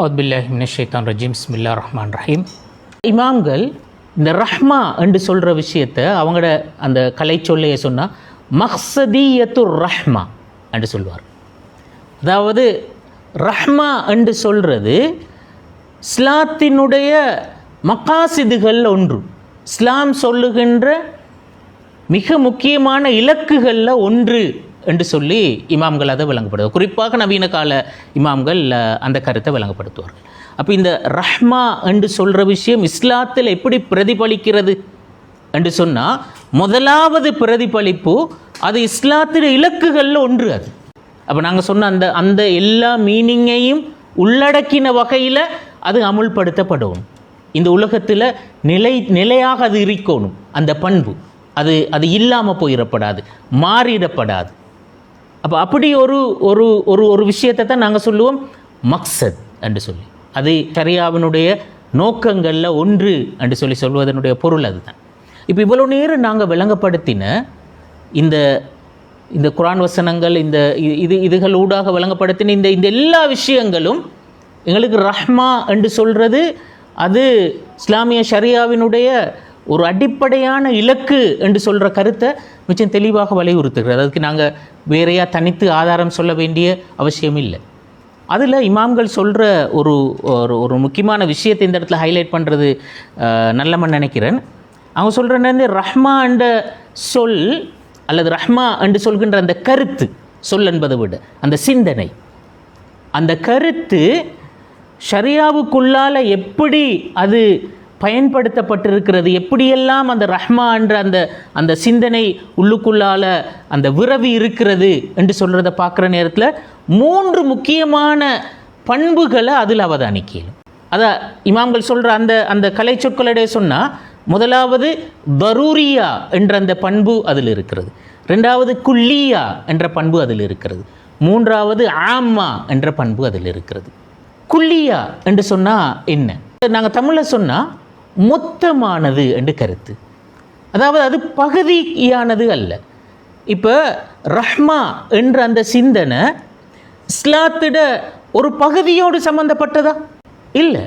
அவுத்பில்லாஹிமின் ரஜீம் ஸ்மில்லா ரஹ்மான் ரஹீம் இமாம்கள் இந்த ரஹ்மா என்று சொல்கிற விஷயத்தை அவங்களோட அந்த கலை சொல்லையை சொன்னால் மஹ்சதியத்துர் ரஹ்மா என்று சொல்வார். அதாவது ரஹ்மா என்று சொல்கிறது இஸ்லாத்தினுடைய மக்காசிதுகள் ஒன்று. இஸ்லாம் சொல்லுகின்ற மிக முக்கியமான இலக்குகளில் ஒன்று. என்று சொல்லி இமாம்கள் அதை விளங்கப்படுது குறிப்பாக நவீன கால இமாம்கள் அந்த கருத்தை விளங்கப்படுத்துவார்கள். அப்போ இந்த ரஹ்மா என்று சொல்கிற விஷயம் இஸ்லாத்தில் எப்படி பிரதிபலிக்கிறது என்று சொன்னால் முதலாவது பிரதிபலிப்பு அது இஸ்லாத்தின் இலக்குகளில் ஒன்று அது. அப்போ நாங்கள் சொன்ன அந்த அந்த எல்லா மீனிங்கையும் உள்ளடக்கின வகையில் அது அமுல்படுத்தப்படும். இந்த உலகத்தில் நிலை நிலையாக அது இருக்கணும். அந்த பண்பு. அது அது இல்லாமல் போயிடப்படாது மாறிடப்படாது. அப்போ அப்படி ஒரு ஒரு ஒரு ஒரு விஷயத்தை தான் நாங்கள் சொல்லுவோம். மக்சத் என்று சொல்லி. அது சரியாவினுடைய நோக்கங்களில் ஒன்று என்று சொல்லி சொல்வதனுடைய பொருள் அதுதான். இப்போ இவ்வளோ நேரம் நாங்கள் விளங்கப்படுத்தின இந்த இந்த குரான் வசனங்கள் இந்த இது இதுகள் ஊடாக விளங்கப்படுத்தின இந்த இந்த எல்லா விஷயங்களும் எங்களுக்கு ரஹ்மா என்று சொல்கிறது அது இஸ்லாமிய ஷரியாவினுடைய ஒரு அடிப்படையான இலக்கு என்று சொல்கிற கருத்தை மிச்சம் தெளிவாக வலியுறுத்துகிறது அதுக்கு நாங்கள் வேறையாக தனித்து ஆதாரம் சொல்ல வேண்டிய அவசியம் இல்லை. அதில் இமாம்கள் சொல்கிற ஒரு ஒரு ஒரு முக்கியமான விஷயத்தை இந்த இடத்துல ஹைலைட் பண்ணுறது நல்லமன் நினைக்கிறேன். அவங்க சொல்கிற ரஹ்மா என்ற சொல் அல்லது ரஹ்மா என்று சொல்கின்ற அந்த கருத்து சொல் என்பதை விட அந்த சிந்தனை. அந்த கருத்து ஷரியாவுக்குள்ளால் எப்படி அது பயன்படுத்தப்பட்டிருக்கிறது. எப்படியெல்லாம் அந்த ரஹ்மா என்ற அந்த அந்த சிந்தனை உள்ளுக்குள்ளால அந்த விரவி இருக்கிறது என்று சொல்கிறத பார்க்குற நேரத்தில் மூன்று முக்கியமான பண்புகளை அதில் அவதானிக்கலாம் அதான் இமாம்கள் சொல்கிற அந்த அந்த கலை சொற்களிடையே சொன்னால் முதலாவது பரூரியா என்ற அந்த பண்பு அதில் இருக்கிறது. ரெண்டாவது குல்லியா என்ற பண்பு அதில் இருக்கிறது. மூன்றாவது ஆம்மா என்ற பண்பு அதில் இருக்கிறது. குல்லியா என்று சொன்னால் என்ன? நாங்கள் தமிழில் சொன்னால் மொத்தமானது என்று கருத்து. அதாவது அது பகுதியானது அல்ல. இப்போ ரஹ்மா என்ற அந்த சிந்தனை இஸ்லாத்திட ஒரு பகுதியோடு சம்பந்தப்பட்டதா? இல்லை.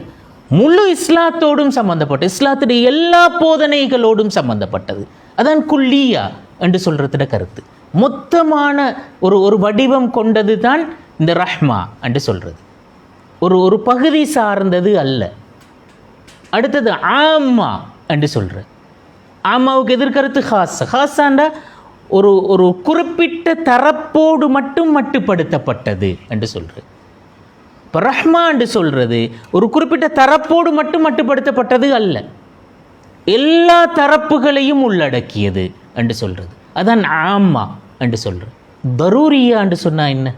முழு இஸ்லாத்தோடும் சம்பந்தப்பட்ட இஸ்லாத்துடைய எல்லா போதனைகளோடும் சம்பந்தப்பட்டது. அதான் குல்லியா என்று சொல்கிறதுட கருத்து. மொத்தமான ஒரு ஒரு வடிவம் கொண்டது தான் இந்த ரஹ்மா என்று சொல்கிறது ஒரு ஒரு பகுதி சார்ந்தது அல்ல. அடுத்தது ஆமா என்று சொல்கிற ஆமாவுக்கு எதிர்கருத்து ஹாஸ். ஹாஸாண்டா ஒரு ஒரு குறிப்பிட்ட தரப்போடு மட்டும் மட்டுப்படுத்தப்பட்டது என்று சொல்கிறேன் இப்போ ரஹ்மா என்று சொல்கிறது ஒரு குறிப்பிட்ட தரப்போடு மட்டும் மட்டுப்படுத்தப்பட்டது அல்ல. எல்லா தரப்புகளையும் உள்ளடக்கியது என்று சொல்கிறது அதான் ஆமா என்று சொல்கிறது தரூரியா என்று சொன்னால் என்ன?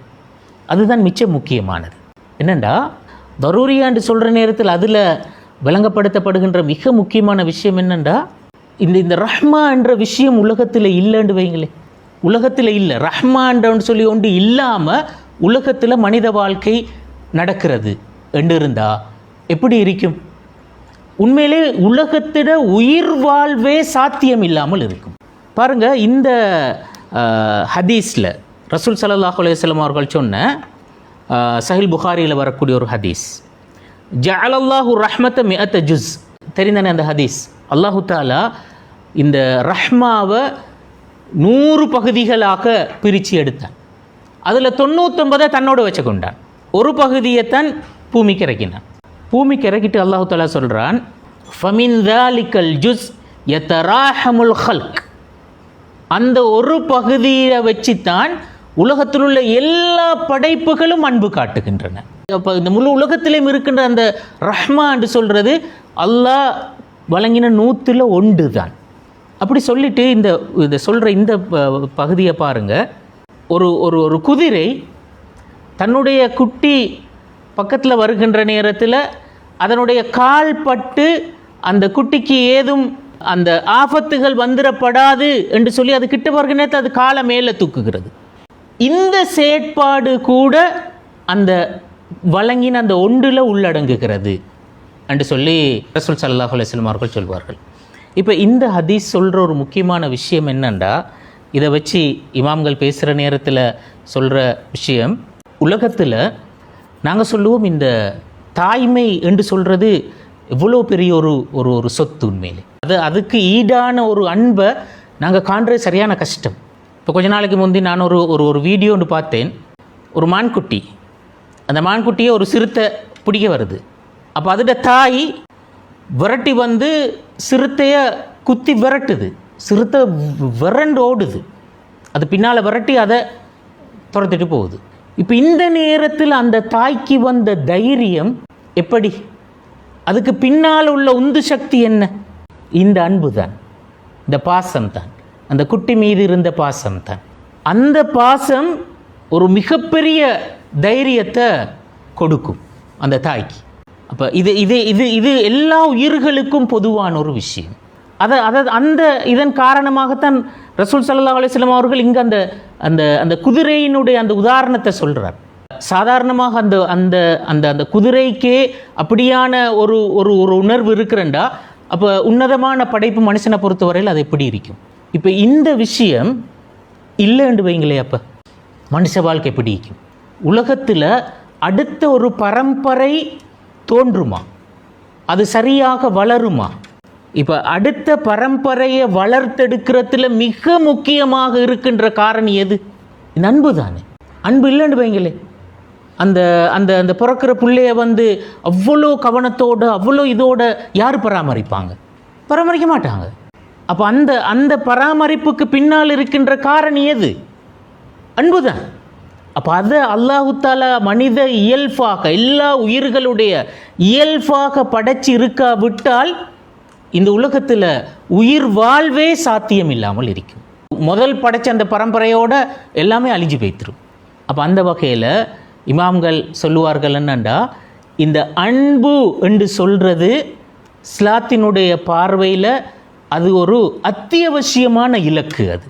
அதுதான் மிச்சம் முக்கியமானது. என்னண்டா? தரூரியான்னு சொல்கிற நேரத்தில் அதில் விளங்கப்படுத்தப்படுகின்ற மிக முக்கியமான விஷயம் என்னென்றா இந்த இந்த ரஹ்மா என்ற விஷயம் உலகத்தில் இல்லைன்னு வைங்களே. உலகத்தில் இல்லை. ரஹ்மான்றன்னு சொல்லி ஒன்று இல்லாமல் உலகத்தில் மனித வாழ்க்கை நடக்கிறது என்று இருந்தால் எப்படி இருக்கும்? உண்மையிலே உலகத்திட உயிர் வாழ்வே சாத்தியம் இல்லாமல் இருக்கும். பாருங்கள் இந்த ஹதீஸில் ரசூல் சல்லாஹ் அலையம் அவர்கள் சொன்ன சஹில் புகாரியில் வரக்கூடிய ஒரு ஹதீஸ். ஜஅலல்லாஹு ரஹ்மத்த மிஅத்த ஜுஸ். தெரிந்தானே அந்த ஹதீஸ்? அல்லாஹு தாலா இந்த ரஹ்மாவை நூறு பகுதிகளாக பிரித்து எடுத்தான். அதில் தொண்ணூத்தொன்பதை தன்னோடு வச்சு கொண்டான் ஒரு பகுதியை தான் பூமிக்கு இறக்கினான் பூமிக்கு இறக்கிட்டு அல்லாஹு தாலா சொல்கிறான் ஃபமின் தாலிக்கல் ஜுஸ் எத்தராஹமுல் ஹல்க் அந்த ஒரு பகுதியை வச்சுத்தான் உலகத்தில் உள்ள எல்லா படைப்புகளும் அன்பு காட்டுகின்றன. அப்போ இந்த முழு உலகத்திலையும் இருக்கின்ற அந்த ரஹ்மா என்று சொல்கிறது அல்லாஹ் வழங்கின நூற்றில் ஒன்று தான் அப்படி சொல்லிட்டு இந்த இதை சொல்கிற இந்த ப- பகுதியை பாருங்கள் ஒரு ஒரு ஒரு குதிரை தன்னுடைய குட்டி பக்கத்தில் வருகின்ற நேரத்தில் அதனுடைய கால் பட்டு அந்த குட்டிக்கு ஏதும் அந்த ஆபத்துகள் வந்துடப்படாது என்று சொல்லி அது கிட்ட வருகிற நேரத்தில் அது காலை மேலே தூக்குகிறது. இந்த செயற்பாடு கூட அந்த வழங்கின அந்த ஒன்றில் உள்ளடங்குகிறது என்று சொல்லி ரசூல் சல்லாஹ் அலுவலம் அவர்கள் சொல்வார்கள். இப்போ இந்த ஹதீஸ் சொல்கிற ஒரு முக்கியமான விஷயம் என்னென்னா இதை வச்சு இமாம்கள் பேசுகிற நேரத்தில் சொல்கிற விஷயம் உலகத்தில் நாங்கள் சொல்லுவோம் இந்த தாய்மை என்று சொல்கிறது எவ்வளோ பெரிய ஒரு ஒரு ஒரு சொத்து உண்மையிலே. அது அதுக்கு ஈடான ஒரு அன்பை நாங்கள் காண்றது சரியான கஷ்டம். இப்போ கொஞ்ச நாளைக்கு முந்தி நான் ஒரு ஒரு ஒரு வீடியோ ஒன்று பார்த்தேன். ஒரு மான்குட்டி அந்த மான்குட்டியை ஒரு சிறுத்தை பிடிக்க வருது. அப்போ அதோட தாய் விரட்டி வந்து சிறுத்தையை குத்தி விரட்டுது. சிறுத்தை விரண்டு ஓடுது. அது பின்னால் விரட்டி அதை துரத்திட்டு போகுது. இப்போ இந்த நேரத்தில் அந்த தாய்க்கு வந்த தைரியம் எப்படி? அதுக்கு பின்னால் உள்ள உந்து சக்தி என்ன? இந்த அன்பு தான். இந்த பாசம் தான். அந்த குட்டி மீது இருந்த பாசம் தான். அந்த பாசம் ஒரு மிகப்பெரிய தைரியத்தை கொடுக்கும் அந்த தாய்க்கு. அப்போ இது இது இது இது எல்லா உயிர்களுக்கும் பொதுவான ஒரு விஷயம். அதை அதை அந்த இதன் காரணமாகத்தான் ரசூல் சல்லா அலிஸ்லாம் அவர்கள் இங்கே அந்த அந்த அந்த குதிரையினுடைய அந்த உதாரணத்தை சொல்கிறார் சாதாரணமாக அந்த அந்த அந்த அந்த குதிரைக்கே அப்படியான ஒரு ஒரு ஒரு உணர்வு இருக்கிறண்டா அப்போ உன்னதமான படைப்பு மனுஷனை பொறுத்தவரையில் அது எப்படி இருக்கும்? இப்போ இந்த விஷயம் இல்லைன்னு வைங்களே அப்போ மனுஷ வாழ்க்கை எப்படி இருக்கும்? உலகத்தில் அடுத்த ஒரு பரம்பரை தோன்றுமா? அது சரியாக வளருமா? இப்போ அடுத்த பரம்பரையை வளர்த்தெடுக்கிறதுல மிக முக்கியமாக இருக்கின்ற காரணி எது? இந்த அன்பு தானே அன்பு இல்லைன்னு வைங்களே. அந்த அந்த அந்த பிறக்கிற பிள்ளைய வந்து அவ்வளோ கவனத்தோடு அவ்வளோ இதோட யார் பராமரிப்பாங்க? பராமரிக்க மாட்டாங்க. அப்போ அந்த அந்த பராமரிப்புக்கு பின்னால் இருக்கின்ற காரணி எது? அன்பு தான் அப்போ அதை அல்லாஹு மனித இயல்பாக எல்லா உயிர்களுடைய இயல்பாக படைச்சு இருக்கா விட்டால் இந்த உலகத்தில் உயிர் வாழ்வே சாத்தியம் இல்லாமல் இருக்கும். முதல் படைச்ச அந்த பரம்பரையோட எல்லாமே அழிஞ்சு போய்த்திரும். அப்போ அந்த வகையில் இமாம்கள் சொல்லுவார்கள் என்னண்டா இந்த அன்பு என்று சொல்கிறது ஸ்லாத்தினுடைய பார்வையில் அது ஒரு அத்தியாவசியமான இலக்கு அது.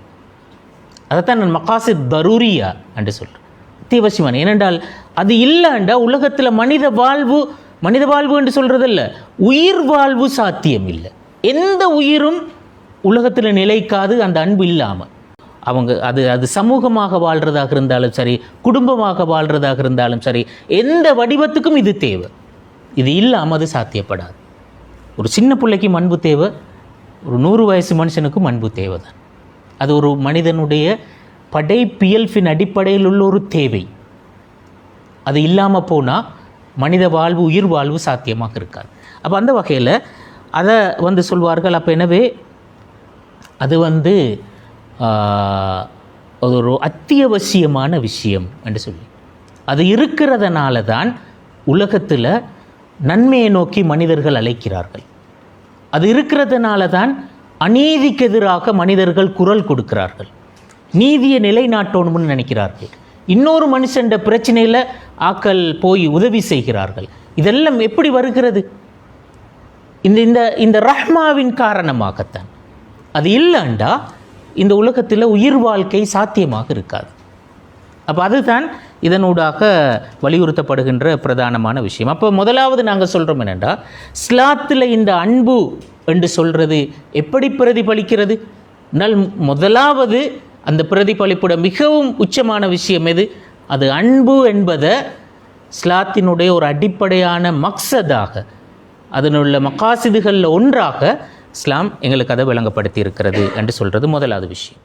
அதைத்தான் நான் மகாசித் தரூரியா என்று சொல்கிறேன் அத்தியாவசியமான ஏனென்றால் அது இல்லாண்டா உலகத்தில் மனித வாழ்வு மனித வாழ்வு என்று சொல்கிறதில்ல உயிர் வாழ்வு சாத்தியம் இல்லை எந்த உயிரும் உலகத்தில் நிலைக்காது அந்த அன்பு இல்லாமல். அவங்க அது அது சமூகமாக வாழ்கிறதாக இருந்தாலும் சரி குடும்பமாக வாழ்கிறதாக இருந்தாலும் சரி எந்த வடிவத்துக்கும் இது தேவை. இது இல்லாமல் அது சாத்தியப்படாது. ஒரு சின்ன பிள்ளைக்கும் அன்பு தேவை ஒரு நூறு வயசு மனுஷனுக்கும் அன்பு தேவை தான் அது ஒரு மனிதனுடைய படைப்பியல்பின் அடிப்படையில் உள்ள ஒரு தேவை. அது இல்லாமல் போனால் மனித வாழ்வு உயிர் வாழ்வு சாத்தியமாக இருக்காது. அப்போ அந்த வகையில் அதை வந்து சொல்வார்கள். அப்போ எனவே அது வந்து அது ஒரு அத்தியாவசியமான விஷயம் என்று சொல்லி. அது இருக்கிறதுனால தான் உலகத்தில் நன்மையை நோக்கி மனிதர்கள் அழைக்கிறார்கள். அது இருக்கிறதுனால தான் அநீதிக்கு எதிராக மனிதர்கள் குரல் கொடுக்கிறார்கள். நீதியை நிலைநாட்டணும்னு நினைக்கிறார்கள். இன்னொரு மனுஷன்ற பிரச்சனையில் ஆக்கள் போய் உதவி செய்கிறார்கள். இதெல்லாம் எப்படி வருகிறது? இந்த இந்த இந்த ரஹ்மாவின் காரணமாகத்தான். அது இல்லைண்டா இந்த உலகத்தில் உயிர் வாழ்க்கை சாத்தியமாக இருக்காது. அப்போ அதுதான் இதனூடாக வலியுறுத்தப்படுகின்ற பிரதானமான விஷயம். அப்போ முதலாவது நாங்கள் சொல்கிறோம் என்னென்னா ஸ்லாத்தில் இந்த அன்பு என்று சொல்கிறது எப்படி பிரதிபலிக்கிறது? நல் முதலாவது அந்த பிரதிபலிப்புட மிகவும் உச்சமான விஷயம் எது? அது அன்பு என்பதை ஸ்லாத்தினுடைய ஒரு அடிப்படையான மக்சதாக அதனுள்ள மக்காசிதுகளில் ஒன்றாக இஸ்லாம் எங்களுக்கு அதை விளங்கப்படுத்தி இருக்கிறது என்று சொல்கிறது முதலாவது விஷயம்.